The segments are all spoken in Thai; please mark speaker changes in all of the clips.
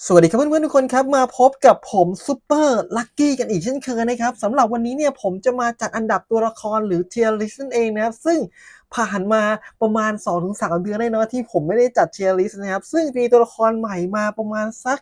Speaker 1: สวัสดีครับเพื่อนๆทุกคนครับมาพบกับผมซูเปอร์ลัคกี้กันอีกเช่นเคยนะครับสำหรับวันนี้เนี่ยผมจะมาจัดอันดับตัวละครหรือเทียร์ลิสต์นั่นเองนะครับ ซึ่งผ่านมาประมาณ 2-3 เดือนได้นอะที่ผมไม่ได้จัดเทียร์ลิสต์นะครับ ซึ่งมีตัวละครใหม่มาประมาณสัก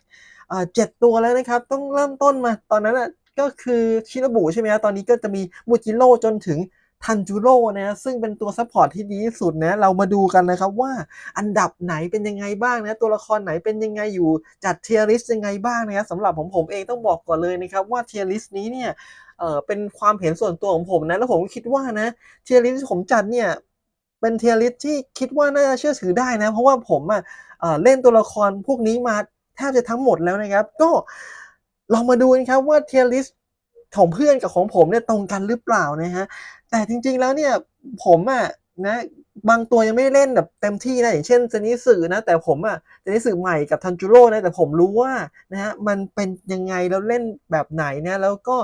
Speaker 1: เจ็ดตัวแล้วนะครับ ต้องเริ่มต้นมาตอนนั้นอะก็คือชินบุใช่ไหมครับตอนนี้ก็จะมีมูจิโร่จนถึง ทันจูโร่นะซึ่งเป็นตัวซัพพอร์ตที่ดีที่สุดนะเรามาดูกันนะครับว่าอันดับไหนเป็นยังไงบ้างนะตัวละครไหนเป็นยังไงอยู่จัดเทียริส์ยังไงบ้างนะครับสำหรับผมผมเองต้องบอกก่อนเลยนะครับว่าเทียริส์นี้เนี่ยเออเป็นความเห็นส่วนตัวของผมนะแล้วผมคิดว่านะเทียริส์ที่ผมจัดเนี่ยเป็นเทียริส์ที่คิดว่าน่าจะเชื่อถือได้นะเพราะว่าผมอะเล่นตัวละครพวกนี้มาแทบจะทั้งหมดแล้วนะครับ ก็ลองมาดูกันครับว่าเทียริส์ของเพื่อนกับของผมเนี่ยตรงกันหรือเปล่านะฮะ แต่จริง ๆ แล้วเนี่ยผมอะนะบางตัวยังไม่ได้เล่นแบบเต็มที่นะอย่างเช่นเซนิสึนะแต่ผมอะเซนิสึใหม่กับทันจูโร่นะแต่ผมรู้ว่านะฮะมันเป็นยังไงแล้วเล่นแบบไหนนะแล้วก็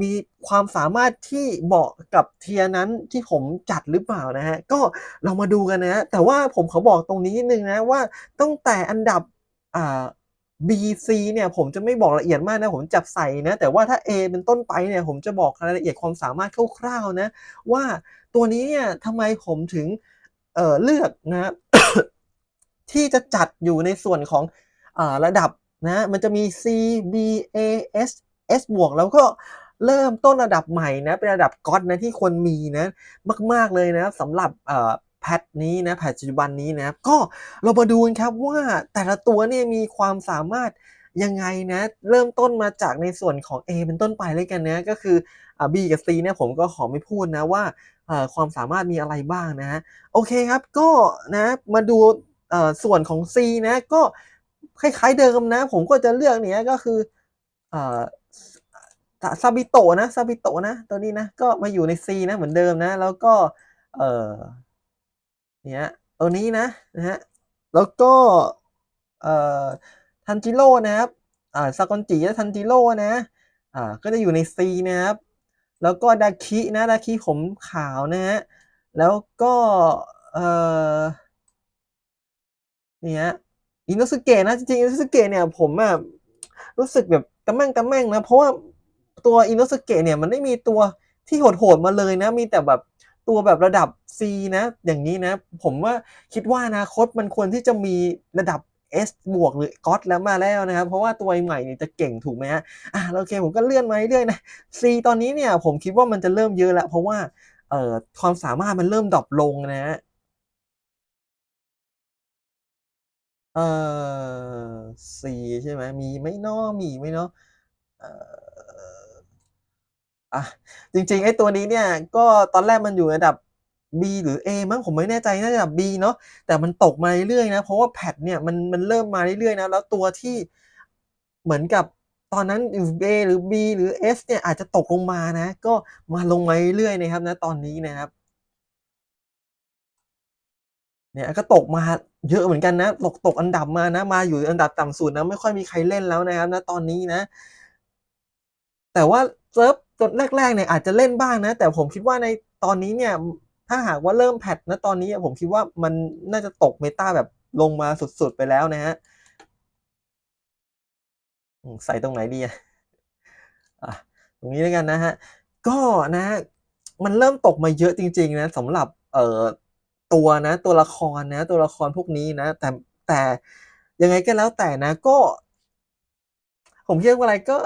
Speaker 1: มีความสามารถที่เหมาะกับเทียนั้นที่ผมจัดหรือเปล่านะฮะก็เรามาดูกันนะฮะแต่ว่าผมขอบอกตรงนี้นิดนึงนะว่าตั้งแต่อันดับอ่า B C เนี่ยผมจะไม่บอกละเอียดมากนะ ผมจับใส่นะ แต่ว่าถ้า A เป็นต้นไปเนี่ยผมจะบอกรายละเอียดความสามารถคร่าวๆนะ ว่าตัวนี้เนี่ยทำไมผมถึงเเลือกนะที่จะจัดอยู่ในส่วนของอระดับนะมันจะมี C B A S S บวกแล้วก็เริ่มต้นระดับใหม่นะเป็นระดับก๊อตนะที่ควรมีนะมาก ๆเลยนะสำหรับ แพทนี้นะแพทปัจจุบันนี้นะก็เรามาดูกันครับว่าแต่ละตัวเนี่ยมีความสามารถยังไงนะเริ่มต้นมาจากในส่วนของ A เป็นต้นไปเลยกันนะก็คืออ่า B กับ C เนี่ยผมก็ขอไม่พูดนะว่าความสามารถมีอะไรบ้างนะโอเคครับก็นะมาดูส่วนของ C นะก็คล้ายๆเดิมนะ ผมก็จะเลือกเนี่ยก็คือซาบิโตนะซาบิโตนะตัวนี้นะก็มาอยู่ใน C นะเหมือนเดิมนะ แล้วก็เอ เนี่ยตัวนี้นะนะฮะแล้วก็เอ่อทันจิโร่นะครับอ่าซากอนจิและทันจิโร่นะอ่าก็จะอยู่ใน C นะครับ แล้วก็ดาคินะดาคิผมขาวนะฮะแล้วก็เอ่อเนี่ยอินโนสุเกะนะจริงๆอินโนสุเกะเนี่ยผมอะรู้สึกแบบตะแม่งตะแม่งนะ เพราะว่าตัวอินโนสุเกะเนี่ยมันไม่มีตัวที่โหดๆมาเลยนะ มีแต่แบบ ตัวแบบระดับ C นะ อย่างนี้นะ ผมว่าคิดว่าอนาคตมันควรที่จะมีระดับ S บวกหรือก็อตแล้วมาแล้วนะครับ เพราะว่าตัวใหม่เนี่ยจะเก่งถูกไหมฮะอะโอเคผมก็เลื่อนมาเรื่อยๆนะ C ตอนนี้เนี่ยผมคิดว่ามันจะเริ่มเยอะแล้ว เพราะว่าเอ่อความสามารถมันเริ่มดรอปลงนะฮะเอ่อ C ใช่ไหมมีไหมเนาะมีไหมเนาะเอ่อ อะจริงๆไอ้ตัวนี้เนี่ยก็ตอนแรกมันอยู่ระดับ B หรือ A มั้งผมไม่แน่ใจน่าจะระดับ B เนาะแต่มันตกมาเรื่อยๆนะเพราะว่าแพทเนี่ยมันมันเริ่มมาเรื่อยๆนะแล้วตัวที่เหมือนกับตอนนั้นอยู่ A หรือ B หรือ S เนี่ยอาจจะตกลงมานะ ก็มาลงมาเรื่อยๆนะครับณตอนนี้นะครับเนี่ยก็ตกมาเยอะเหมือนกันนะตกตกอันดับมานะมาอยู่อันดับต่ำสุดนะไม่ค่อยมีใครเล่นแล้วนะครับณตอนนี้นะ แต่ว่าเซิร์ฟตอนแรกๆเนี่ยอาจจะเล่นบ้างนะ แต่ผมคิดว่าในตอนนี้เนี่ยถ้าหากว่าเริ่มแพทณตอนนี้ผมคิดว่ามันน่าจะตกเมตาแบบลงมาสุดๆไปแล้วนะฮะใส่ตรงไหนดีอะตรงนี้แล้วกันนะฮะ ก็นะฮะมันเริ่มตกมาเยอะจริง ๆ นะสำหรับเอ่อตัวนะ ตัวละครนะ ตัวละครพวกนี้นะ แต่แต่ยังไงก็แล้วแต่นะ ก็ ผมเรียกว่าอะไรก็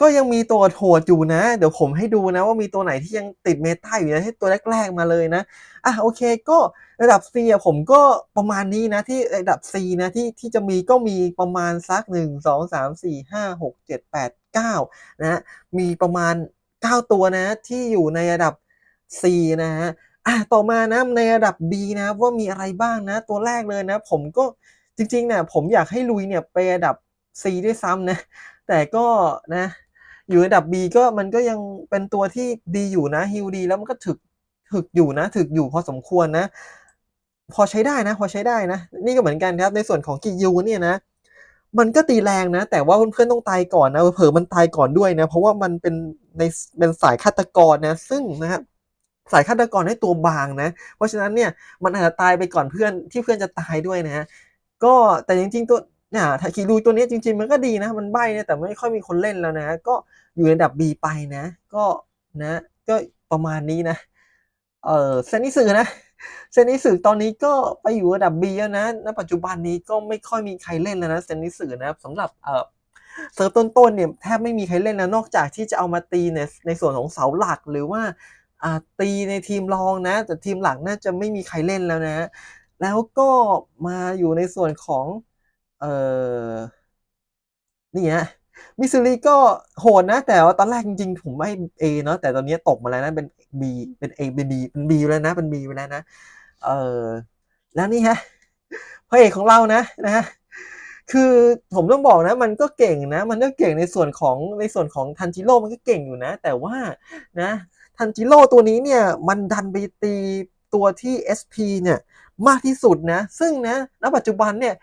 Speaker 1: ก็ยังมีตัวโหดอยู่นะ เดี๋ยวผมให้ดูนะว่ามีตัวไหนที่ยังติดเมตาอยู่นะให้ตัวแรกๆมาเลยนะอะโอเคก็ระดับ C อะผมก็ประมาณนี้นะที่ระดับ C นะที่ที่จะมีก็มีประมาณสัก 1 2 3 4 5 6 7 8 9นะฮะมีประมาณ 9 ตัวนะที่อยู่ในระดับ C นะฮะอะต่อมานะในระดับ B นะว่ามีอะไรบ้างนะตัวแรกเลยนะ ผมก็จริงๆเนี่ยผมอยากให้ลุยเนี่ยไประดับ C ด้วยซ้ำนะแต่ก็นะ อยู่ระดับ B ก็มันก็ยังเป็นตัวที่ดีอยู่นะฮิลดีแล้วมันก็ถึกถึกอยู่นะ ถึกอยู่พอสมควรนะ พอใช้ได้นะ พอใช้ได้นะ นี่ก็เหมือนกันครับในส่วนของกิยูเนี่ยนะ มันก็ตีแรงนะ แต่ว่าเพื่อนๆต้องตายก่อนนะเผลอมันตายก่อนด้วยนะ เพราะว่ามันเป็นในเป็นสายฆาตกรนะ ซึ่งนะครับสายฆาตกรให้ตัวบางนะ เพราะฉะนั้นเนี่ยมันอาจจะตายไปก่อนเพื่อนที่เพื่อนจะตายด้วยนะก็แต่จริงๆตัว นี่ยทาคิรูตัวนี้จริง ๆ มันก็ดีนะ มันใบ้นะแต่ไม่ค่อยมีคนเล่นแล้วนะ ก็อยู่ในอันดับ B ไปนะ ก็นะ ก็ประมาณนี้นะ เออเซนนิสึนะ เซนนิสึตอนนี้ก็ไปอยู่อันดับ B แล้วนะณปัจจุบันนี้ก็ไม่ค่อยมีใครเล่นแล้วนะเซนนิสึนะสำหรับเออเซิร์ฟต้นๆเนี่ยแทบไม่มีใครเล่นแล้วนอกจากที่จะเอามาตีในในส่วนของเสาหลักหรือว่าอ่าตีในทีมรองนะ แต่ทีมหลักน่าจะไม่มีใครเล่นแล้วนะ แล้วก็มาอยู่ในส่วนของ เออนี่ฮะมิสซูรีก็โหดนะ แต่ว่าตอนแรกจริงๆ ผมให้ A เนาะแต่ตอนนี้ตกมาแล้วนะ เป็น B เป็น A เป็น B เป็น B แล้วนะ เป็น B ไปแล้วนะ เออแล้วนี่ฮะพระเอกของเรานะนะฮะคือผมต้องบอกนะ มันก็เก่งนะ มันก็เก่งในส่วนของในส่วนของทันจิโร่มันก็เก่งอยู่นะ แต่ว่านะทันจิโร่ตัวนี้เนี่ย มันดันไปตีตัวที่ SP เนี่ย มากที่สุดนะ ซึ่งนะณปัจจุบันเนี่ย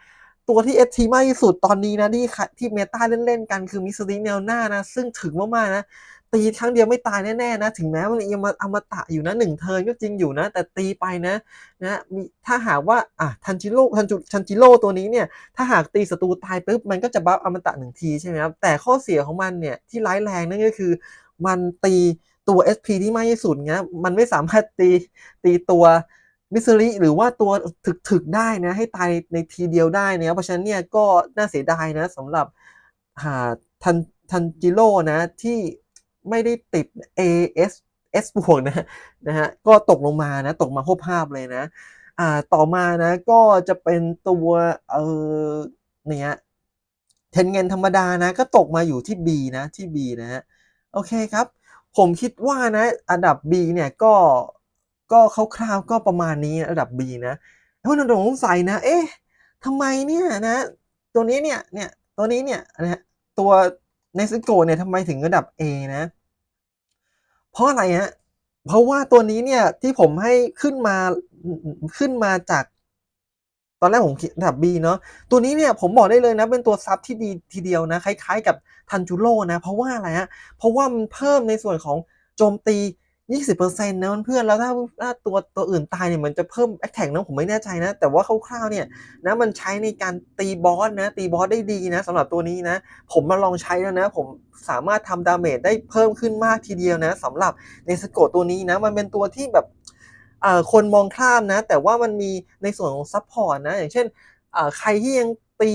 Speaker 1: ตัวที่ SP มากที่สุดตอนนี้นะที่ที่เมตาเล่น ๆ กันคือมิสซิแนวหน้านะ ซึ่งถึงมากๆนะ ตีครั้งเดียวไม่ตายแน่ ๆ นะ ถึงแม้มันยังมาอมตะอยู่นะหนึ่งเทิร์นก็จริงอยู่นะ แต่ตีไปนะนะมีถ้าหากว่าอะทันจิโร่ทันจุทันจิโร่ตัวนี้เนี่ย ถ้าหากตีศัตรูตายปุ๊บมันก็จะบัฟอมตะหนึ่งทีใช่ไหมครับแต่ข้อเสียของมันเนี่ยที่ร้ายแรงนั่นก็คือ มันตีตัว SP ที่มากที่สุดเงี้ยมันไม่สามารถตีตีตัว มิสซิริหรือว่าตัวถึกๆได้นะ ให้ตายในทีเดียวได้นะเพราะฉะนั้นเนี่ยก็น่าเสียดายนะสำหรับหาทันทันจิโร่นะที่ไม่ได้ติด AS S บวกนะนะฮะก็ตกลงมานะตกมาคบภาพเลยนะอ่าต่อมานะก็จะเป็นตัวเออเนี่ยเทนเงินธรรมดานะก็ตกมาอยู่ที่ B นะที่ B นะฮะโอเคครับ ผมคิดว่านะอันดับ B เนี่ยก็ ก็คร่าวๆก็ประมาณนี้อันดับ B นะแล้วมันสงสัยนะ เอ๊ะทำไมเนี่ยนะ ตัวนี้เนี่ยเนี่ยตัวนี้เนี่ยนะตัวเนสโกเนี่ยทำไมถึงอันดับ A นะ เพราะอะไรฮะเพราะว่าตัวนี้เนี่ยที่ผมให้ขึ้นมาขึ้นมาจาก ตอนแรกผมคิดอันดับ B เนาะตัวนี้เนี่ยผมบอกได้เลยนะ เป็นตัวซับที่ดีทีเดียวนะ คล้ายๆกับทันจูโร่นะ เพราะว่าอะไรฮะเพราะว่ามันเพิ่มในส่วนของโจมตี 20%นต์นะเพื่อนแล้วถ้าถ้าตัวตัวอื่นตายเนี่ยมันจะเพิ่มแอคแท็กนะผมไม่แน่ใจนะ แต่ว่าคร่าวๆเนี่ยนะมันใช้ในการตีบอสนะ ตีบอสได้ดีนะสำหรับตัวนี้นะ ผมมาลองใช้แล้วนะ ผมสามารถทำดาเมจได้เพิ่มขึ้นมากทีเดียวนะสำหรับในสโกตัวนี้นะ มันเป็นตัวที่แบบอ่าคนมองข้ามนะ แต่ว่ามันมีในส่วนของซัพพอร์ตนะ อย่างเช่นอ่าใครที่ยังตี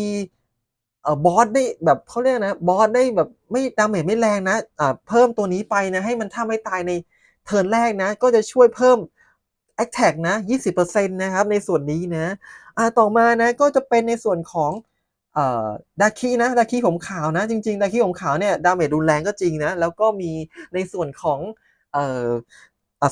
Speaker 1: เอ่อบอสได้แบบเขาเรียกนะบอสได้แบบไม่ดาเมจไม่แรงนะอ่าเพิ่มตัวนี้ไปนะให้มันถ้าไม่ตายใน เทิร์นแรกนะ ก็จะช่วยเพิ่ม a t t a c นะ 20%นะครับ ในส่วนนี้นะอ่าต่อมานะ ก็จะเป็นในส่วนของเอ่อดาคินะดาคิผมขาวนะ จริงๆ ดาคิผมขาวเนี่ย ดาเมจรุนแรงก็จริงนะ แล้วก็มีในส่วนของเอ่อ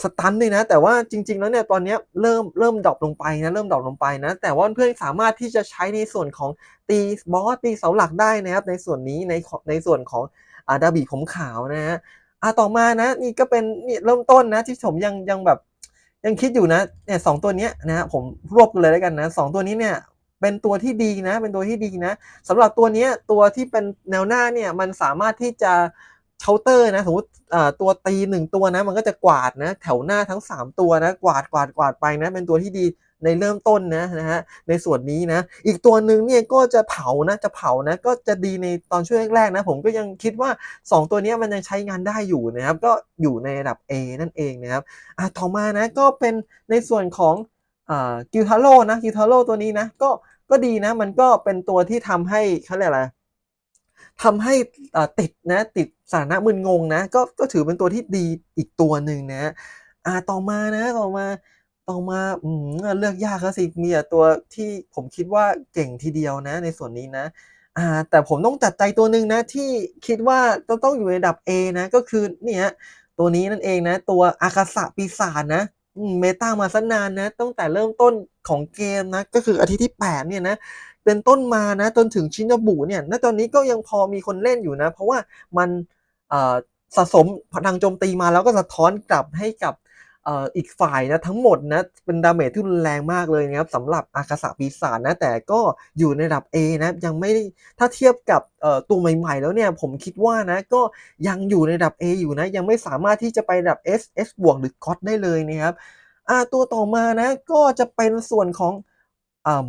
Speaker 1: สตันด้วยนะ แต่ว่าจริง ๆ แล้วเนี่ย ตอนนี้เริ่มเริ่มดรอปลงไปนะ เริ่มดรอปลงไปนะ แต่ว่าเพื่อนสามารถที่จะใช้ในส่วนของตีบอสตีเสาหลักได้นะครับ ในส่วนนี้ในในส่วนของอ่าดาบีผมขาวนะฮะ อ่าต่อมานะนี่ก็เป็นนี่เริ่มต้นนะที่ผมยังยังแบบยังคิดอยู่นะเนี่ยสองตัวเนี้ยนะผมรวบกันเลยแล้วกันนะสองตัวนี้เนี่ยเป็นตัวที่ดีนะ เป็นตัวที่ดีนะสำหรับตัวนี้ตัวที่เป็นแนวหน้าเนี่ยมันสามารถที่จะเคาน์เตอร์นะสมมติตัวตีหนึ่งตัวนะ มันก็จะกวาดนะ แถวหน้าทั้ง 3 ตัวนะ กวาดกวาดกวาดไปนะ เป็นตัวที่ดี ในเริ่มต้นนะนะฮะในส่วนนี้นะอีกตัวหนึ่งเนี่ยก็จะเผานะจะเผานะก็จะดีในตอนช่วงแรกๆนะผมก็ยังคิดว่า 2 ตัวนี้มันยังใช้งานได้อยู่นะครับก็อยู่ในระดับ A นั่นเองนะครับอะต่อมานะก็เป็นในส่วนของอ่ากิลทาโร่นะกิลทาโร่ตัวนี้นะก็ก็ดีนะมันก็เป็นตัวที่ทำให้เขาเรียกอะไรทำให้ติดนะติดสานะมึนงงนะก็ก็ถือเป็นตัวที่ดีอีกตัวหนึ่งนะอ่าต่อมานะต่อมา ต่อมาอืมเลือกยากแล้วสิมีแต่ตัวที่ผมคิดว่าเก่งทีเดียวนะ ในส่วนนี้นะอ่าแต่ผมต้องจัดใจตัวหนึ่งนะที่คิดว่าต้องต้องอยู่ในระดับ A นะก็คือเนี่ยตัวนี้นั่นเองนะ ตัวอากาศะปีศาจนะเมตามาสนานนะตั้งแต่เริ่มต้นของเกมนะก็คืออาทิตย์ที่ 8 เนี่ยนะเป็นต้นมานะจนถึงชินบุเนี่ยณตอนนี้ก็ยังพอมีคนเล่นอยู่นะ เพราะว่ามันสะสมพลังโจมตีมาแล้วก็สะท้อนกลับให้กับ อีกฝ่ายนะทั้งหมดนะเป็นดาเมจที่รุนแรงมากเลยนะครับสำหรับอากาสะปีศาจนะแต่ก็อยู่ในระดับ A นะยังไม่ถ้าเทียบกับตัวใหม่ๆ แล้วเนี่ยผมคิดว่านะก็ยังอยู่ในระดับ A อยู่นะยังไม่สามารถที่จะไประดับ S S บวกหรือ God ได้เลยนะครับตัวต่อมานะก็จะเป็นส่วนของ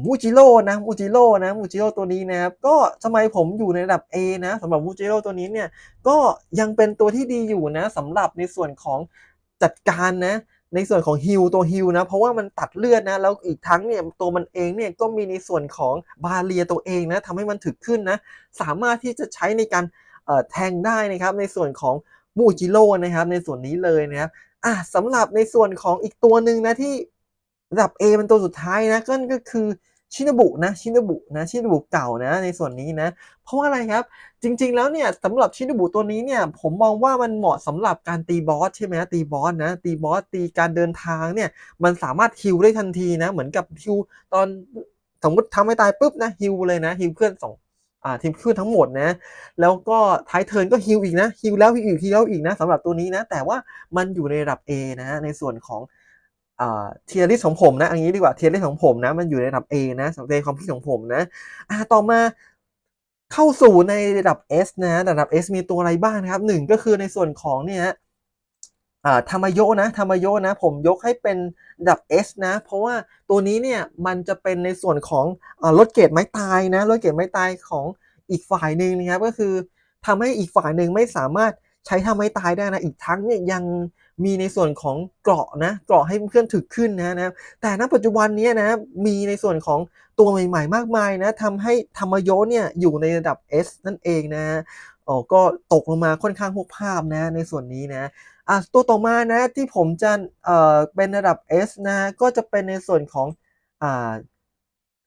Speaker 1: มูจิโร่นะมูจิโร่นะมูจิโร่ตัวนี้นะครับก็ทำไมผมอยู่ในระดับ A นะสำหรับมูจิโร่ตัวนี้เนี่ยก็ยังเป็นตัวที่ดีอยู่นะสำหรับในส่วนของ จัดการนะ ในส่วนของฮิลตัวฮิลนะ เพราะว่ามันตัดเลือดนะ แล้วอีกทั้งเนี่ยตัวมันเองเนี่ยก็มีในส่วนของบาเรียตัวเองนะทำให้มันถึกขึ้นนะ สามารถที่จะใช้ในการแทงได้นะครับ ในส่วนของมูจิโร่นะครับ ในส่วนนี้เลยนะครับอะสำหรับในส่วนของอีกตัวหนึ่งนะที่ระดับ A เป็นตัวสุดท้ายนะก็คือ ชินบุนะชินบุนะชินบุเก่านะในส่วนนี้นะ เพราะว่าอะไรครับจริง ๆ แล้วเนี่ยสำหรับชินบุตัวนี้เนี่ยผมมองว่ามันเหมาะสำหรับการตีบอสใช่ไหมตีบอสนะตีบอสตีการเดินทางเนี่ยมันสามารถฮิลได้ทันทีนะเหมือนกับฮิลตอนสมมติทำให้ตายปุ๊บนะฮิลเลยนะฮิลเพื่อนสองอ่าทีมเพื่อนทั้งหมดนะ แล้วก็ท้ายเทิร์นก็ฮิลอีกนะฮิลแล้วฮิลอีกฮิลแล้วอีกนะสำหรับตัวนี้นะ แต่ว่ามันอยู่ในระดับ A นะในส่วนของ เทียริสของผมนะอันนี้ดีกว่าเทียริสของผมนะ มันอยู่ในระดับ A นะสำหรับความคิดของผมนะอ่าต่อมาเข้าสู่ในระดับ S นะระดับ S มีตัวอะไรบ้างนะครับหนึ่งก็คือในส่วนของเนี่ยอ่าธรรมโยนะธรรมโยนะ ผมยกให้เป็นระดับ S นะ เพราะว่าตัวนี้เนี่ยมันจะเป็นในส่วนของอ่าลดเกรดไม้ตายนะลดเกรดไม้ตายของอีกฝ่ายหนึ่งนะครับก็คือทำให้อีกฝ่ายหนึ่งไม่สามารถใช้ทำไม้ตายได้นะอีกทั้งเนี่ยยัง มีในส่วนของเกราะนะเกราะให้เพื่อนถึกขึ้นนะนะแต่ณปัจจุบันนี้นะมีในส่วนของตัวใหม่ๆ มากมายนะทำให้ธรรมโยเนี่ยอยู่ในระดับ S นั่นเองนะอ๋อก็ตกลงมาค่อนข้างพวกภาพนะในส่วนนี้นะอะตัวต่อมานะที่ผมจะเอ่อเป็นระดับ S นะก็จะเป็นในส่วนของอ่า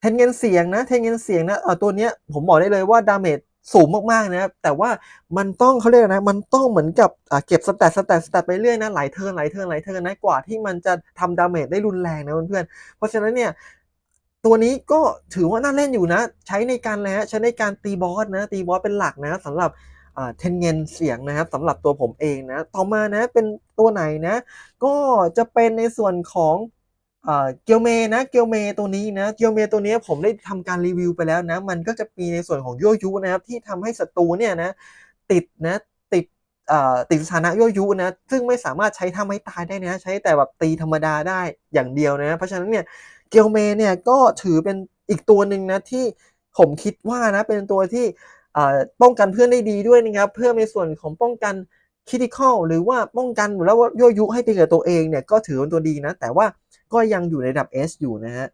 Speaker 1: เทนเงินเสียงนะเทนเงินเสียงนะเออตัวเนี้ยผมบอกได้เลยว่าดาเมจ สูงมากๆนะครับแต่ว่ามันต้องเขาเรียกนะมันต้องเหมือนกับเก็บสแตทสแตทสแตทไปเรื่อยนะหลายเทิร์นหลายเทิร์นหลายเทิร์นนะกว่าที่มันจะทำดาเมจได้รุนแรงนะเพื่อนๆเพราะฉะนั้นเนี่ยตัวนี้ก็ถือว่าน่าเล่นอยู่นะ ใช้ในการแล้วใช้ในการตีบอสนะตีบอสเป็นหลักนะสำหรับเทนเงินเสียงนะครับสำหรับตัวผมเองนะ ต่อมานะเป็นตัวไหนนะ ก็จะเป็นในส่วนของ เกียวเมนะเกียวเมตัวนี้นะเกียวเมตัวนี้ผมได้ทำการรีวิวไปแล้วนะ มันก็จะมีในส่วนของยั่วยุนะครับที่ทำให้ศัตรูเนี่ยนะติดนะติดติดสถานะยั่วยุนะซึ่งไม่สามารถใช้ท่าไม้ตายได้นะ ใช้แต่แบบตีธรรมดาได้อย่างเดียวนะเพราะฉะนั้นเนี่ยเกียวเมเนี่ยก็ถือเป็นอีกตัวหนึ่งนะที่ผมคิดว่านะเป็นตัวที่ป้องกันเพื่อนได้ดีด้วยนะครับเพื่อในส่วนของป้องกันคิติคอลหรือว่าป้องกันหรือว่ายั่วยุให้ตีกับตัวเองเนี่ยก็ถือเป็นตัวดีนะแต่ว่า ก็ยังอยู่ในระดับ S อยู่นะฮะ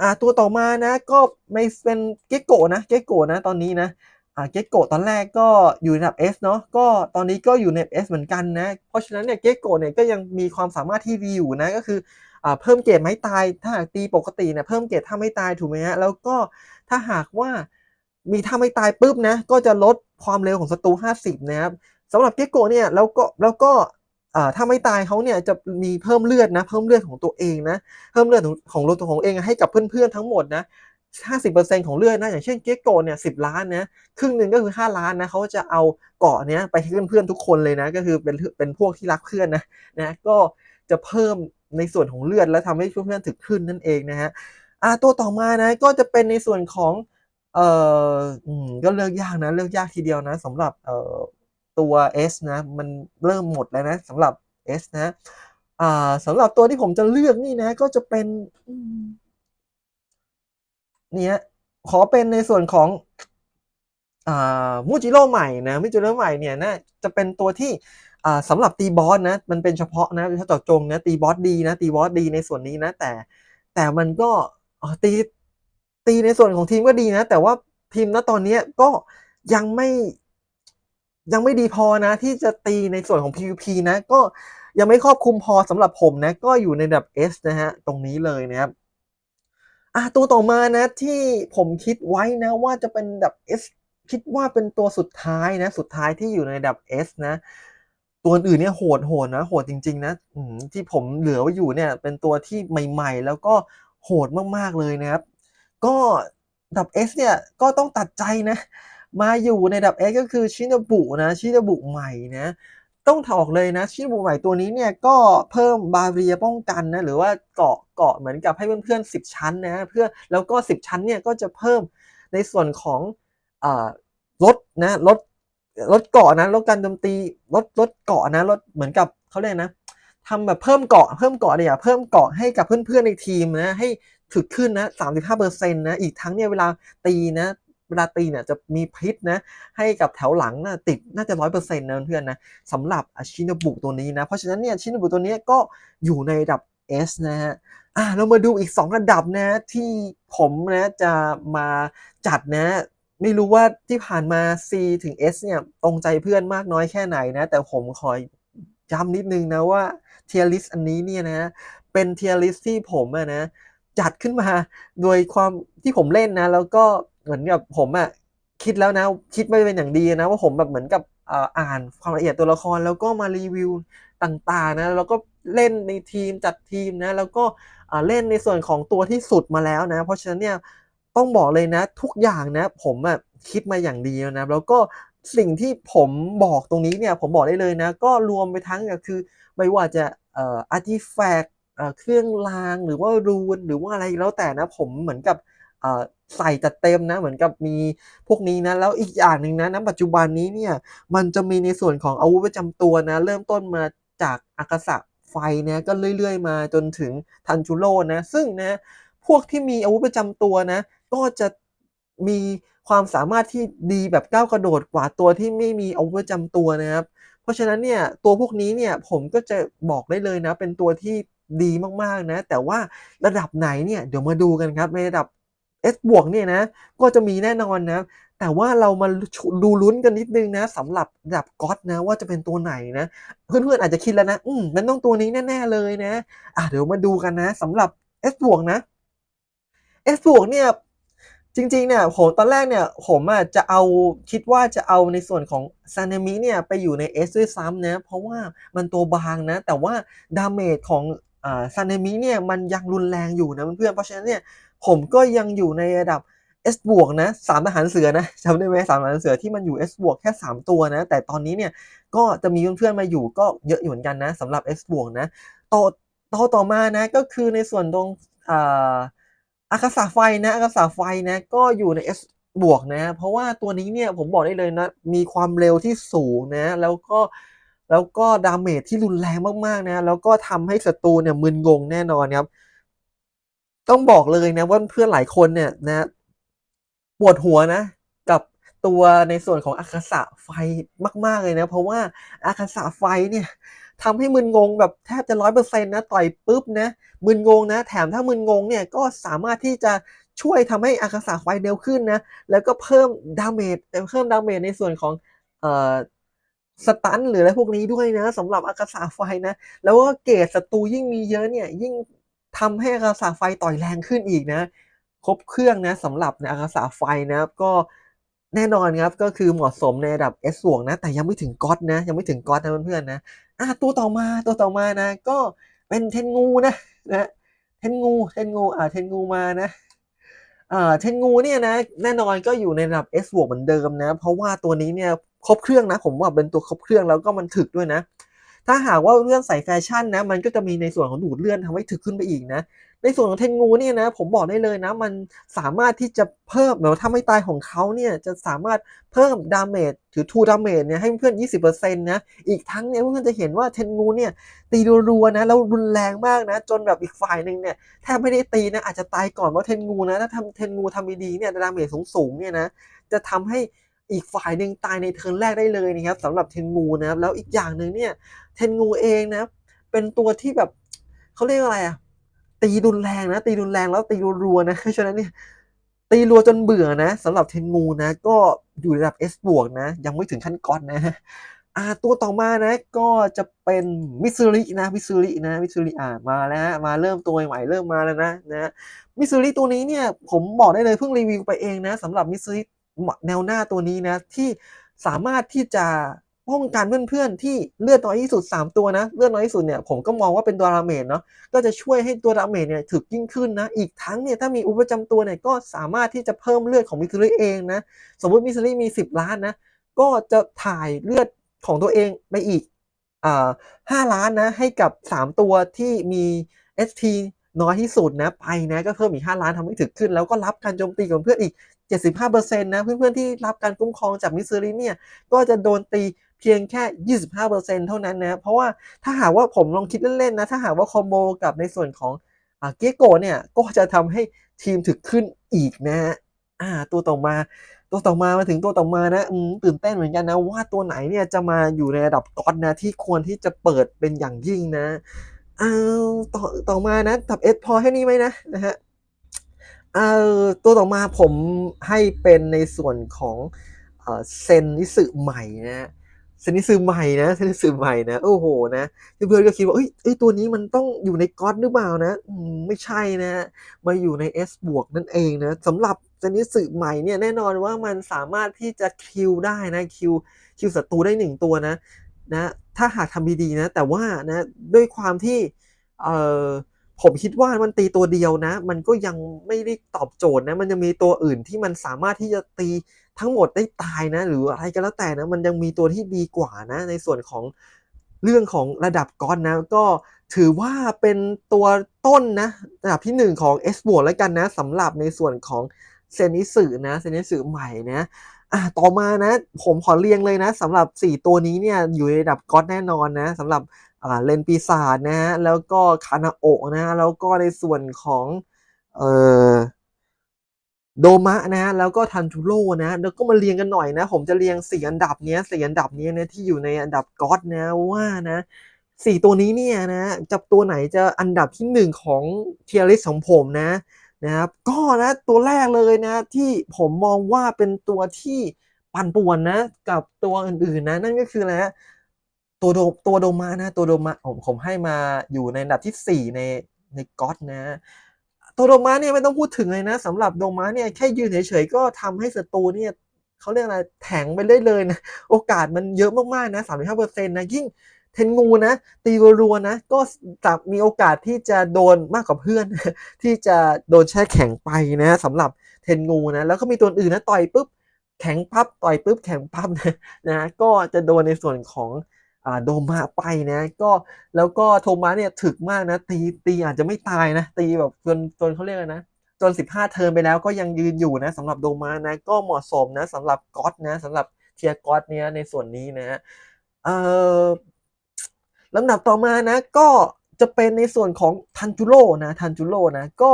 Speaker 1: อ่าตัวต่อมานะก็ไม่เป็นเกโกนะเกโกนะตอนนี้นะอ่าเกโกตอนแรกก็อยู่ในระดับ S เนาะก็ตอนนี้ก็อยู่ใน S เหมือนกันนะ เพราะฉะนั้นเนี่ยเกโกเนี่ยก็ยังมีความสามารถที่ดีอยู่นะก็คืออ่าเพิ่มเกรดไม้ตายถ้าหากตีปกติเนี่ยเพิ่มเกรดถ้าไม่ตายถูกไหมฮะแล้วก็ถ้าหากว่ามีถ้าไม่ตายปุ๊บนะก็จะลดความเร็วของศัตรู 50 นะครับสำหรับเกโกเนี่ยแล้วก็แล้วก็ ถ้าไม่ตายเขาเนี่ยจะมีเพิ่มเลือดนะ เพิ่มเลือดของตัวเองนะ เพิ่มเลือดของของตัวของเองให้กับเพื่อนๆทั้งหมดนะ50%ของเลือดนะอย่างเช่นเก๊กโกเนี่ย10ล้านนะครึ่งหนึ่งก็คือ5ล้านนะเขาจะเอาเกาะเนี้ยไปให้เพื่อนๆทุกคนเลยนะ ก็คือเป็นเป็นพวกที่รักเพื่อนนะนะก็จะเพิ่มในส่วนของเลือดแล้วทำให้เพื่อนๆถึกขึ้นนั่นเองนะฮะอ่าตัวต่อมานะก็จะเป็นในส่วนของเอ่อก็เลือกยากนะเลือกยากทีเดียวนะสำหรับเอ่อ ตัว S นะ มันเริ่มหมดแล้วนะสำหรับ S นะอ่าสำหรับตัวที่ผมจะเลือกนี่นะ ก็จะเป็นเนี่ยขอเป็นในส่วนของอ่ามูจิโร่ใหม่นะมูจิโร่ใหม่เนี่ยนะจะเป็นตัวที่อ่าสำหรับตีบอสนะมันเป็นเฉพาะนะเฉพาะเจาะจงนะตีบอสดีนะตีบอสดีในส่วนนี้นะ แต่แต่มันก็ตีตีในส่วนของทีมก็ดีนะ แต่ว่าทีมณตอนนี้ก็ยังไม่ ยังไม่ดีพอนะ ที่จะตีในส่วนของ PVP นะ ก็ยังไม่ครอบคลุมพอสำหรับผมนะ ก็อยู่ในระดับ S นะฮะ ตรงนี้เลยนะครับอะตัวต่อมานะที่ผมคิดไว้นะว่าจะเป็นดับ S คิดว่าเป็นตัวสุดท้ายนะ สุดท้ายที่อยู่ในดับ S นะ ตัวอื่นเนี่ยโหดโหดนะโหดจริง ๆ นะที่ผมเหลือไว้อยู่เนี่ย เป็นตัวที่ใหม่ ๆ แล้วก็โหดมากๆเลยนะครับ ก็ดับ S เนี่ยก็ต้องตัดใจนะ มาอยู่ในดับ S ก็คือชินบุนะชินบุใหม่นะต้องถอกเลยนะชิโนบุใหม่ตัวนี้เนี่ยก็เพิ่มบาเรียป้องกันนะหรือว่าเกาะเกาะเหมือนกับให้เพื่อนๆ10 ชั้นนะเพื่อแล้วก็ 10 ชั้นเนี่ยก็จะเพิ่มในส่วนของอ่าลดนะลดลดเกาะนะลดการโจมตีลดลดเกาะนะลดเหมือนกับเขาเรียกนะทำแบบเพิ่มเกาะเพิ่มเกาะเนี่ยเพิ่มเกาะให้กับเพื่อนๆในทีมนะให้ถึกขึ้นนะ35%นะอีกทั้งเนี่ยเวลาตีนะ เวลาตีเนี่ยจะมีพิษนะให้กับแถวหลังนะติดน่าจะร้อยเปอร์เซ็นต์นะเพื่อนนะสำหรับชินบุตัวนี้นะเพราะฉะนั้นเนี่ยชินบุตัวนี้ก็อยู่ในระดับ S นะฮะอะเรามาดูอีก 2 ระดับนะที่ผมนะจะมาจัดนะไม่รู้ว่าที่ผ่านมา C ถึง S เนี่ยตรงใจเพื่อนมากน้อยแค่ไหนนะ แต่ผมขอย้ำนิดนึงนะว่าเทียริสอันนี้เนี่ยนะเป็นเทียริสที่ผมอะนะจัดขึ้นมาโดยความที่ผมเล่นนะ แล้วก็ เหมือนกับผมอะคิดแล้วนะ คิดไม่เป็นอย่างดีนะ ว่าผมแบบเหมือนกับอ่านความละเอียดตัวละครแล้วก็มารีวิวต่างๆนะแล้วก็เล่นในทีมจัดทีมนะแล้วก็เล่นในส่วนของตัวที่สุดมาแล้วนะ เพราะฉะนั้นเนี่ยต้องบอกเลยนะ ทุกอย่างนะ ผมอะคิดมาอย่างดีนะแล้วก็สิ่งที่ผมบอกตรงนี้เนี่ยผมบอกได้เลยนะ ก็รวมไปทั้งก็คือไม่ว่าจะอาร์ติแฟกต์เครื่องรางหรือว่ารูนหรือว่าอะไรแล้วแต่นะผมเหมือนกับ ใส่จัดเต็มนะ เหมือนกับมีพวกนี้นะ แล้วอีกอย่างหนึ่งนะณปัจจุบันนี้เนี่ยมันจะมีในส่วนของอาวุธประจำตัวนะ เริ่มต้นมาจากอากาศะไฟนะก็เรื่อยๆ มาจนถึงทันจูโร่นะ ซึ่งนะพวกที่มีอาวุธประจำตัวนะ ก็จะมีความสามารถที่ดีแบบก้าวกระโดดกว่าตัวที่ไม่มีอาวุธประจำตัวนะครับ เพราะฉะนั้นเนี่ยตัวพวกนี้เนี่ยผมก็จะบอกได้เลยนะ เป็นตัวที่ดีมากๆนะ แต่ว่าระดับไหนเนี่ยเดี๋ยวมาดูกันครับในระดับ S บวกเนี่ยนะ ก็จะมีแน่นอนนะ แต่ว่าเรามาดูลุ้นกันนิดนึงนะสำหรับดับก๊อตนะ ว่าจะเป็นตัวไหนนะ เพื่อนๆอาจจะคิดแล้วนะ อืมมันต้องตัวนี้แน่ ๆ เลยนะ อะเดี๋ยวมาดูกันนะสำหรับ S บวกนะ S บวกเนี่ยจริงๆเนี่ยผมตอนแรกเนี่ยผมอะจะเอาคิดว่าจะเอาในส่วนของซานามิเนี่ยไปอยู่ใน S ด้วยซ้ำนะ เพราะว่ามันตัวบางนะ แต่ว่าดาเมจของซานามิเนี่ยมันยังรุนแรงอยู่นะเพื่อนๆเพราะฉะนั้นเนี่ย ผมก็ยังอยู่ในระดับ S บวกนะสามทหารเสือนะจำได้ไหมสามทหารเสือที่มันอยู่ S บวกแค่ 3 ตัวนะ แต่ตอนนี้เนี่ยก็จะมีเพื่อนๆมาอยู่ก็เยอะอยู่เหมือนกันนะสำหรับ S บวกนะต่อต่อต่อมานะก็คือในส่วนตรงอาอากาศาไฟนะอากาศาไฟนะก็อยู่ใน S บวกนะ เพราะว่าตัวนี้เนี่ยผมบอกได้เลยนะมีความเร็วที่สูงนะ แล้วก็แล้วก็ดาเมจที่รุนแรงมากๆนะ แล้วก็ทำให้ศัตรูเนี่ยมึนงงแน่นอนครับ ต้องบอกเลยนะว่าเพื่อนหลายคนเนี่ยนะปวดหัวนะ กับตัวในส่วนของอากาศะไฟมาก ๆ เลยนะ เพราะว่าอากาศะไฟเนี่ยทำให้มึนงงแบบแทบจะร้อยเปอร์เซ็นต์นะต่อยปุ๊บนะมึนงงนะ แถมถ้ามึนงงเนี่ยก็สามารถที่จะช่วยทำให้อากาศะไฟเร็วขึ้นนะ แล้วก็เพิ่มดาเมจเพิ่มดาเมจในส่วนของเอ่อสตันหรืออะไรพวกนี้ด้วยนะสำหรับอากาศะไฟนะ แล้วก็เกรดศัตรูยิ่งมีเยอะเนี่ยยิ่ง ทำให้อากาศะไฟต่อยแรงขึ้นอีกนะ ครบเครื่องนะสำหรับในอากาศาไฟนะครับ ก็แน่นอนครับก็คือเหมาะสมในระดับ S บวกนะ แต่ยังไม่ถึงก๊อตนะ ยังไม่ถึงก๊อตนะเพื่อนๆนะอะตัวต่อมาตัวต่อมานะ ก็เป็นเทนงูนะนะเทนงูเทนงูอ่าเทนงูมานะอ่าเทนงูเนี่ยนะแน่นอนก็อยู่ในระดับ S บวกเหมือนเดิมนะ เพราะว่าตัวนี้เนี่ยครบเครื่องนะ ผมว่าเป็นตัวครบเครื่องแล้วก็มันถึกด้วยนะ ถ้าหากว่าเลื่อนใส่แฟชั่นนะ มันก็จะมีในส่วนของดูดเลื่อนทำให้ถึกขึ้นไปอีกนะ ในส่วนของเทนงูเนี่ยนะ ผมบอกได้เลยนะ มันสามารถที่จะเพิ่มหรือถ้าไม่ตายของเขาเนี่ยจะสามารถเพิ่มดาเมจถือทูดาเมจเนี่ยให้เพื่อน 20%นะ อีกทั้งเนี่ยเพื่อนจะเห็นว่าเทนงูเนี่ยตีรัวๆนะแล้วรุนแรงมากนะ จนแบบอีกฝ่ายหนึ่งเนี่ยแทบไม่ได้ตีนะอาจจะตายก่อนเพราะเทนงูนะถ้าทำเทนงูทำดีๆเนี่ยดาเมจสูงๆเนี่ยนะจะทำให้ อีกฝ่ายหนึ่งตายในเทิร์นแรกได้เลยนะครับสำหรับเทนงูนะครับแล้วอีกอย่างหนึ่งเนี่ยเทนงูเองนะเป็นตัวที่แบบเขาเรียกอะไรอะตีรุนแรงนะ ตีรุนแรงแล้วตีรัวๆนะเพราะฉะนั้นเนี่ยตีรัวจนเบื่อนะสำหรับเทนงูนะ ก็อยู่ระดับ S บวกนะ ยังไม่ถึงขั้นก้อนนะอ่าตัวต่อมานะก็จะเป็นมิสซูรินะมิสซูรินะมิสซูริอ่ามาแล้วมาเริ่มตัวใหม่เริ่มมาแล้วนะนะมิสซูริตัวนี้เนี่ยผมบอกได้เลยเพิ่งรีวิวไปเองนะสำหรับมิสซูริ แนวหน้าตัวนี้นะที่สามารถที่จะป้องกันเพื่อนๆที่เลือดน้อยที่สุด 3 ตัวนะเลือดน้อยที่สุดเนี่ยผมก็มองว่าเป็นตัวดาเมจเนาะก็จะช่วยให้ตัวดาเมจเนี่ยถึกยิ่งขึ้นนะอีกทั้งเนี่ยถ้ามีอุปประจำตัวเนี่ยก็สามารถที่จะเพิ่มเลือดของมิสซูริเองนะสมมติมิสซูริมี 10 ล้านนะก็จะถ่ายเลือดของตัวเองไปอีกอ่าล้านนะให้กับ 3 ตัวที่มี ST น้อยที่สุดนะไปนะก็เพิ่มอีก 5 ล้านทำให้ถึกขึ้น แล้วก็รับการโจมตีของเพื่อนอีก 75%นะเพื่อนๆที่รับการคุ้มครองจากมิสซูริเนี่ยก็จะโดนตีเพียงแค่ 25%เท่านั้นนะ เพราะว่าถ้าหากว่าผมลองคิดเล่นๆนะ ถ้าหากว่าคอมโบกับในส่วนของอ่าเกโกเนี่ย ก็จะทำให้ทีมถึกขึ้นอีกนะอ่าตัวต่อมา ตัวต่อมามาถึงตัวต่อมานะอืมตื่นเต้นเหมือนกันนะ ว่าตัวไหนเนี่ยจะมาอยู่ในระดับก๊อตนะที่ควรที่จะเปิดเป็นอย่างยิ่งนะอ้าวต่อต่อมานะ ตับเอสพอแค่นี้ไหมนะนะฮะ เอ่อตัวต่อมาผมให้เป็นในส่วนของเซนนิสึใหม่นะเซนนิสึใหม่นะเซนนิสึใหม่นะโอ้โหนะเพื่อนๆก็คิดว่าเอ้ยเอ้ยตัวนี้มันต้องอยู่ในก๊อตหรือเปล่านะไม่ใช่นะมาอยู่ใน S บวกนั่นเองนะสำหรับเซนิสึใหม่เนี่ยแน่นอนว่ามันสามารถที่จะคิวได้นะคิวคิวศัตรูได้หนึ่งตัวนะนะถ้าหากทำดีๆนะแต่ว่านะด้วยความที่เอ่อ ผมคิดว่ามันตีตัวเดียวนะ มันก็ยังไม่ได้ตอบโจทย์นะ มันยังมีตัวอื่นที่มันสามารถที่จะตีทั้งหมดได้ตายนะ หรืออะไรก็แล้วแต่นะ มันยังมีตัวที่ดีกว่านะ ในส่วนของเรื่องของระดับก้อนนะ ก็ถือว่าเป็นตัวต้นนะระดับที่ 1 ของ S บวกแล้วกันนะสำหรับในส่วนของเซนิสึนะเซนิสึใหม่นะอะต่อมานะ ผมขอเรียงเลยนะสำหรับ 4 ตัวนี้เนี่ยอยู่ในระดับก๊อตแน่นอนนะสำหรับ เลนปีศาจนะฮะแล้วก็คานาโอะนะแล้วก็ในส่วนของเอ่อโดมะนะแล้วก็ทันจูโร่นะ แล้วก็มาเรียงกันหน่อยนะ ผมจะเรียงสี่อันดับเนี้ยสี่อันดับเนี้ยนะที่อยู่ในอันดับก๊อตนะว่านะสี่ตัวนี้เนี่ยนะจะตัวไหนจะอันดับที่หนึ่งของเทียริสของผมนะนะครับก็นะตัวแรกเลยนะที่ผมมองว่าเป็นตัวที่ปั่นป่วนนะ กับตัวอื่นๆนะ นั่นก็คืออะไรฮะ ตัวโดตัวโดมานะ ตัวโดมาผมผมให้มาอยู่ในอันดับที่สี่ในในก๊อตนะ ตัวโดมาเนี่ยไม่ต้องพูดถึงเลยนะสำหรับโดมาเนี่ยแค่ยืนเฉยๆก็ทำให้ศัตรูเนี่ยเขาเรียกอะไรแถงไปได้เลยนะ โอกาสมันเยอะมากๆนะ35%นต์นะยิ่งเทนงูนะ ตีรัวๆนะ ก็จะมีโอกาสที่จะโดนมากกว่าเพื่อน ที่จะโดนแช่แข็งไปนะสำหรับเทนงูนะ แล้วก็มีตัวอื่นนะ ต่อยปุ๊บ แข็งปั๊บต่อยปุ๊บแข็งปั๊บนะนะก็จะโดนในส่วนของ โดมาไปนะ ก็แล้วก็โทมัสเนี่ยถึกมากนะ ตีตีอาจจะไม่ตายนะ ตีแบบจนจนเขาเรียกนะจน 15 เทอมไปแล้วก็ยังยืนอยู่นะสำหรับโดมานะ ก็เหมาะสมนะสำหรับก๊อตนะสำหรับเทียก๊อตเนี่ยในส่วนนี้นะเอ่อลำดับต่อมานะ ก็จะเป็นในส่วนของทันจูโร่นะทันจูโร่นะก็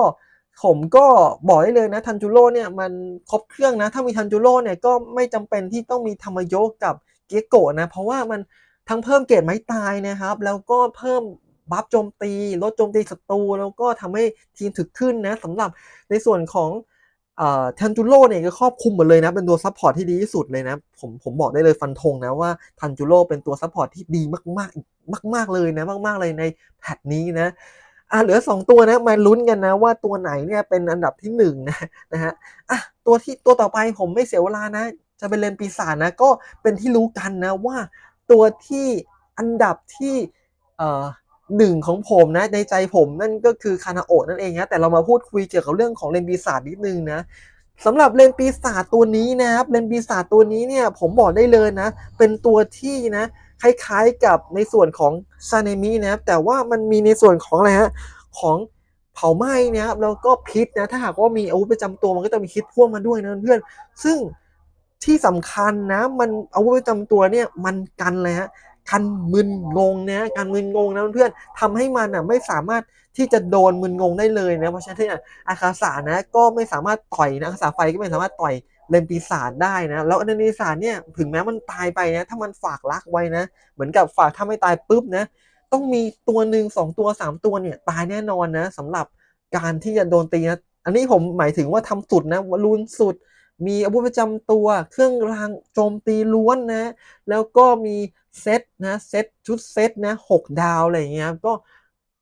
Speaker 1: ผมก็บอกได้เลยนะทันจูโร่เนี่ยมันครบเครื่องนะ ถ้ามีทันจูโร่เนี่ยก็ไม่จำเป็นที่ต้องมีธรรมโยกกับเกียโกะนะ เพราะว่ามัน ทั้งเพิ่มเกรดไม้ตายนะครับ แล้วก็เพิ่มบัฟโจมตี ลดโจมตีศัตรูแล้วก็ทำให้ทีมถึกขึ้นนะสำหรับในส่วนของทันจูโร่เนี่ยก็ครอบคลุมหมดเลยนะเป็นตัวซัพพอร์ตที่ดีที่สุดเลยนะผมผมบอกได้เลยฟันธงนะว่าทันจูโร่เป็นตัวซัพพอร์ตที่ดีมากๆ มาก ๆเลยนะมาก ๆเลยในแพทนี้นะอะเหลือ 2 ตัวนะมาลุ้นกันนะว่าตัวไหนเนี่ยเป็นอันดับที่1นะนะฮะอะตัวที่ตัวต่อไปผมไม่เสียเวลานะ จะเป็นเลนปีศาจนะก็เป็นที่รู้กันนะว่า ตัวที่อันดับที่เอ่อหนึ่งของผมนะในใจผมนั่นก็คือคานาโอะนั่นเองนะแต่เรามาพูดคุยเกี่ยวกับเรื่องของเลนปีศาจนิดนึงนะสำหรับเลนปีศาจตัวนี้นะครับเลนปีศาจตัวนี้เนี่ยผมบอกได้เลยนะ เป็นตัวที่นะคล้ายๆกับในส่วนของซาเนมินะครับแต่ว่ามันมีในส่วนของอะไรฮะของเผาไหม้นะครับแล้วก็พิษนะถ้าหากว่ามีอาวุธประจำตัวมันก็จะมีพิษพ่วงมาด้วยนะเพื่อนซึ่ง ที่สำคัญนะ มันอาวุธประจำตัวเนี่ยมันกันเลยฮะกันมึนงงนะกันมึนงงนะเพื่อนทำให้มันอะไม่สามารถที่จะโดนมึนงงได้เลยนะเพราะฉะนั้นเนี่ยอาคาสานะก็ไม่สามารถต่อยนะอาคาสาไฟก็ไม่สามารถต่อยเลนปีศาจได้นะแล้วเลนปีศาจเนี่ยถึงแม้มันตายไปนะถ้ามันฝากรักไว้นะ เหมือนกับฝากถ้าไม่ตายปุ๊บนะต้องมีตัวหนึ่งสองตัวสามตัวเนี่ยตายแน่นอนนะสำหรับการที่จะโดนตีนะอันนี้ผมหมายถึงว่าทำสุดนะวรุนสุด มีอาวุธประจำตัว เครื่องรางโจมตีล้วนนะ แล้วก็มีเซตนะเซตชุดเซตนะหกดาวอะไรอย่างเงี้ยก็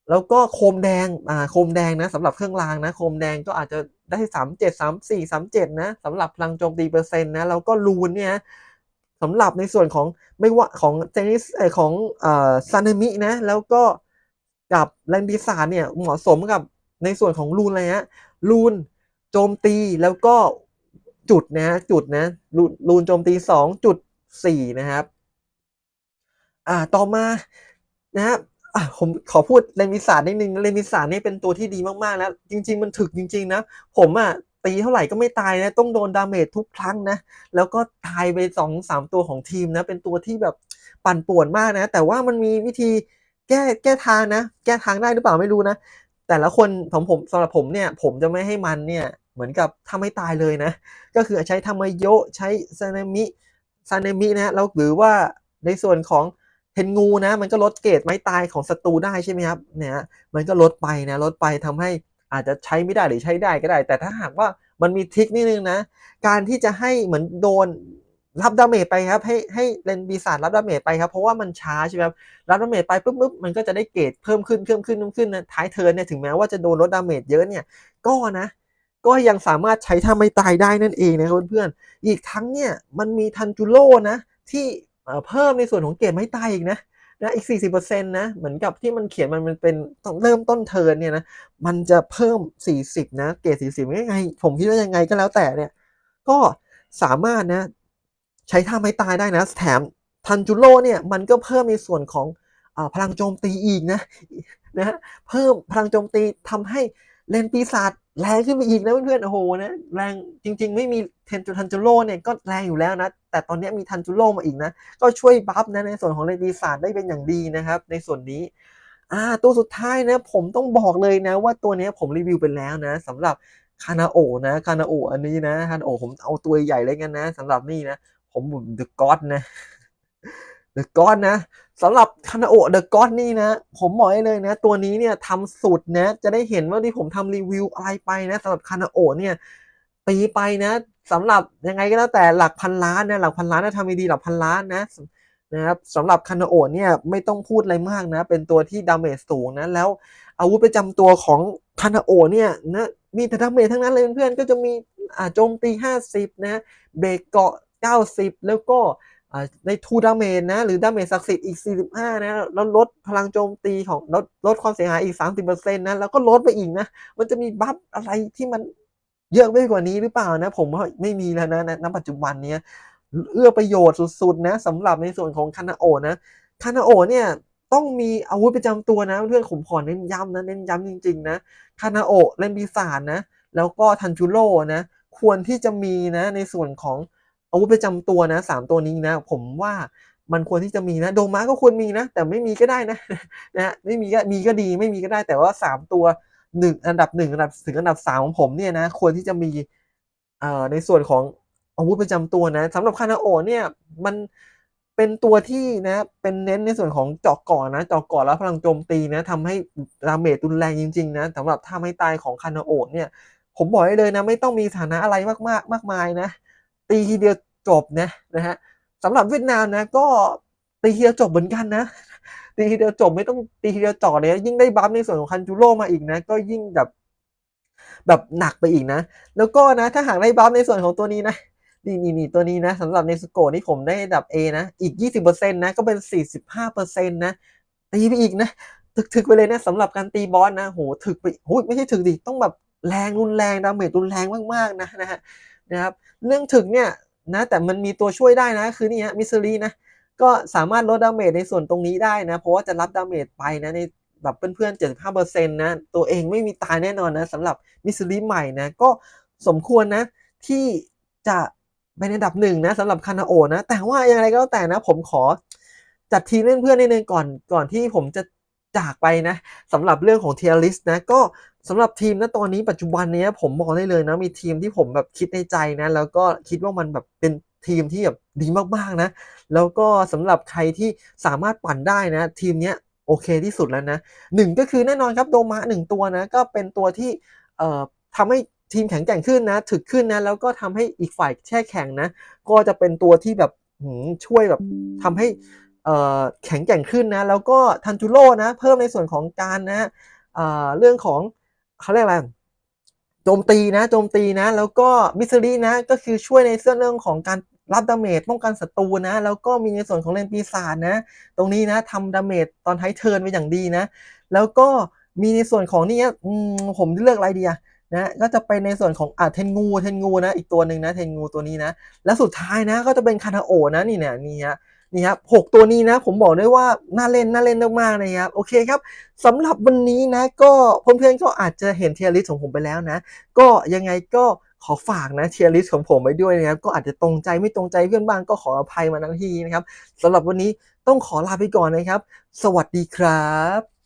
Speaker 1: แล้วก็โคมแดงอ่าโคมแดงนะสำหรับเครื่องรางนะโคมแดงก็อาจจะได้สามเจ็ดสามสี่สามเจ็ดนะสำหรับพลังโจมตีเปอร์เซ็นต์นะแล้วก็รูนเนี่ยสำหรับในส่วนของไม่ว่าของเจนิสของเอ่อซานามินะแล้วก็กับแลนปีศาจเนี่ยเหมาะสมกับในส่วนของรูนอะไรฮะรูนโจมตีแล้วก็ จุดนะจุดนะรูนโจมตีสองจุดสี่นะครับ อ่าต่อมานะครับอะผมขอพูดเลมิสาดนิดนึงเลมิสาดนี่เป็นตัวที่ดีมากๆนะจริง ๆ มันถึกจริง ๆ นะ ผมอะตีเท่าไหร่ก็ไม่ตายนะ ต้องโดนดาเมจทุกครั้งนะ แล้วก็ตายไปสองสามตัวของทีมนะ เป็นตัวที่แบบปั่นป่วนมากนะ แต่ว่ามันมีวิธีแก้แก้ทางนะ แก้ทางได้หรือเปล่าไม่รู้นะ แต่ละคนของผมสำหรับผมเนี่ย ผมจะไม่ให้มันเนี่ย เหมือนกับทำให้ตายเลยนะ ก็คือใช้ทามโยใช้ซานามิซาเนมินะแล้วหรือว่าในส่วนของเทนงูนะ มันก็ลดเกรดไม้ตายของศัตรูได้ใช่ไหมครับเนี่ยมันก็ลดไปนะลดไปทำให้อาจจะใช้ไม่ได้หรือใช้ได้ก็ได้ แต่ถ้าหากว่ามันมีทริคนิดนึงนะ การที่จะให้เหมือนโดนรับดาเมจไปครับ ให้ให้เลนปีศาจรับดาเมจไปครับ เพราะว่ามันช้าใช่ไหมครับรับดาเมจไปปุ๊บปุ๊บมันก็จะได้เกรดเพิ่มขึ้นเพิ่มขึ้นเพิ่มขึ้นนะท้ายเทิร์นเนี่ยถึงแม้ว่าจะโดนลดดาเมจเยอะเนี่ยก็นะ ก็ยังสามารถใช้ท่าไม่ตายได้นั่นเองนะครับเพื่อนๆอีกทั้งเนี่ยมันมีทันจูโร่นะที่เพิ่มในส่วนของเกรดไม่ตายอีกนะนะอีก 40%นะเหมือนกับที่มันเขียนมันมันเป็นต้องเริ่มต้นเทินเนี่ยนะมันจะเพิ่ม 40 นะเกรด40ยังไง ผมคิดว่ายังไงก็แล้วแต่เนี่ยก็สามารถนะใช้ท่าไม้ตายได้นะ แถมทันจูโร่เนี่ยมันก็เพิ่มในส่วนของอพลังโจมตีอีกนะนะเพิ่มพลังโจมตีทำให้ เลนปีศาจแรงขึ้นไปอีกนะเพื่อนๆโอ้โหนะแรงจริง ๆ ไม่มีเทนจูทันจูโร่เนี่ยก็แรงอยู่แล้วนะ แต่ตอนนี้มีทันจูโร่มาอีกนะ ก็ช่วยบัฟนะในส่วนของเลนปีศาจได้เป็นอย่างดีนะครับ ในส่วนนี้อ่าตัวสุดท้ายนะผมต้องบอกเลยนะ ว่าตัวนี้ผมรีวิวไปแล้วนะสำหรับคานาโอนะคานาโออันนี้นะคานาโอผมเอาตัวใหญ่เลยกันนะสำหรับนี่นะ ผมบุเดอะก็อดนะ เดอะก็อดนะสำหรับคานาโอเดอะก็อดนี่นะ ผมบอกให้เลยนะ ตัวนี้เนี่ยทำสุดนะ จะได้เห็นว่าที่ผมทำรีวิวอะไรไปนะสำหรับคานาโอเนี่ยตีไปนะสำหรับยังไงก็แล้วแต่หลักพันล้านนะหลักพันล้านนะทำดีหลักพันล้านนะนะครับสำหรับคานาโอเนี่ยไม่ต้องพูดอะไรมากนะ เป็นตัวที่ดาเมจสูงนะแล้วอาวุธประจำตัวของคานาโอเนี่ยนะมีแต่ดาเมจทั้งนั้นเลยเพื่อนๆก็จะมีโจมตี 50 นะเบรกเกาะ 90 แล้วก็ ในทูดาเมจนะ หรือดาเมจศักดิ์สิทธิ์อีก 45 นะ แล้วลดพลังโจมตีของลดลดความเสียหายอีก 30%นะ แล้วก็ลดไปอีกนะ มันจะมีบัฟอะไรที่มันเยอะไปกว่านี้หรือเปล่านะ ผมว่าไม่มีแล้วนะณปัจจุบันเนี้ยเอื้อประโยชน์สุดๆนะสำหรับในส่วนของคานาโอนะคานาโอเนี่ยต้องมีอาวุธประจำตัวนะเพื่อนผมขอเน้นย้ำนะเน้นย้ำจริงๆนะคานาโอเล่นปีศาจนะ แล้วก็ทันจูโร่นะ ควรที่จะมีนะในส่วนของ อาวุธประจำตัวนะสามตัวนี้นะ ผมว่ามันควรที่จะมีนะโดมาก็ควรมีนะ แต่ไม่มีก็ได้นะนะไม่มีก็มีก็ดีไม่มีก็ได้แต่ว่าสามตัวหนึ่งอันดับหนึ่งอันดับถึงอันดับสามของผมเนี่ยนะควรที่จะมีเอ่อในส่วนของอาวุธประจำตัวนะสำหรับคานาโอเนี่ยมันเป็นตัวที่นะเป็นเน้นในส่วนของเจาะก่อนนะเจาะก่อนแล้วพลังโจมตีนะทำให้ดาเมจรุนแรงจริงๆนะสำหรับท่าไม่ตายของคานาโอเนี่ยผมบอกได้เลยนะ ไม่ต้องมีฐานะอะไรมากๆ มากมายนะ ตีทีเดียวจบนะนะฮะสำหรับเวียดนามนะก็ตีทีเดียวจบเหมือนกันนะตีทีเดียวจบไม่ต้องตีทีเดียวจ่อเลยยิ่งได้บัฟในส่วนของคันจูโร่มาอีกนะก็ยิ่งแบบแบบหนักไปอีกนะ แล้วก็นะถ้าหากได้บัฟในส่วนของตัวนี้นะนี่นี่นี่ตัวนี้นะสำหรับในสโกนี่ผมได้ดับ A นะ อีก 20%นะก็เป็น 45%นะตีไปอีกนะถึกๆไปเลยนะสำหรับการตีบอสนะโหถึกไปโหไม่ใช่ถึกดิต้องแบบแรงรุนแรงดาเมจรุนแรงมากๆนะนะฮะ นะครับเรื่องถึงเนี่ยนะแต่มันมีตัวช่วยได้นะคือนี่ฮะมิสซิลีนะก็สามารถลดดาเมจในส่วนตรงนี้ได้นะ เพราะว่าจะรับดาเมจไปนะในแบบเพื่อนๆ 75%นะ ตัวเองไม่มีตายแน่นอนนะสำหรับมิสซิลีใหม่นะ ก็สมควรนะ ที่จะเป็นอันดับหนึ่งนะสำหรับคานาโอนะ แต่ว่าอย่างไรก็แล้วแต่นะ ผมขอจัดทีมเพื่อนๆนิดนึงก่อนก่อนที่ผมจะ จากไปนะสำหรับเรื่องของเทียริสนะก็สำหรับทีมนะตอนนี้ปัจจุบันนี้ผมบอกได้เลยนะมีทีมที่ผมแบบคิดในใจนะแล้วก็คิดว่ามันแบบเป็นทีมที่แบบดีมากๆนะ แล้วก็สำหรับใครที่สามารถปั่นได้นะ ทีมเนี้ยโอเคที่สุดแล้วนะหนึ่งก็คือแน่นอนครับโดมะหนึ่งตัวนะก็เป็นตัวที่เอ่อทำให้ทีมแข็งแกร่งขึ้นนะ ถึกขึ้นนะ แล้วก็ทำให้อีกฝ่ายแช่แข็งนะ ก็จะเป็นตัวที่แบบช่วยแบบทำให้ แข็งแกร่งขึ้นนะ แล้วก็ทันจูโร่นะ เพิ่มในส่วนของการนะเรื่องของเขาเรียกอะไรโจมตีนะโจมตีนะ แล้วก็มิสซิลี่นะ ก็คือช่วยในเรื่องของการรับดาเมจป้องกันศัตรูนะ แล้วก็มีในส่วนของเลนปีศาจนะ ตรงนี้นะทำดาเมจตอนท้ายเทิร์นไปอย่างดีนะ แล้วก็มีในส่วนของนี่ผมเลือกอะไรดีอะนะก็จะไปในส่วนของอ่าเทนงูเทนงูนะ อีกตัวหนึ่งนะเทนงูตัวนี้นะ แล้วสุดท้ายนะ ก็จะเป็นคานาโอนะนี่เนี่ยนี่ฮะ นี่ครับหกตัวนี้นะ ผมบอกได้ว่าน่าเล่นน่าเล่นมากๆนะครับโอเคครับสำหรับวันนี้นะ ก็เพื่อนๆก็อาจจะเห็นเทียริสของผมไปแล้วนะ ก็ยังไงก็ขอฝากนะเทียริสของผมไว้ด้วยนะครับ ก็อาจจะตรงใจไม่ตรงใจเพื่อนบ้างก็ขออภัยมาทันทีนะครับสำหรับวันนี้ต้องขอลาไปก่อนนะครับ สวัสดีครับ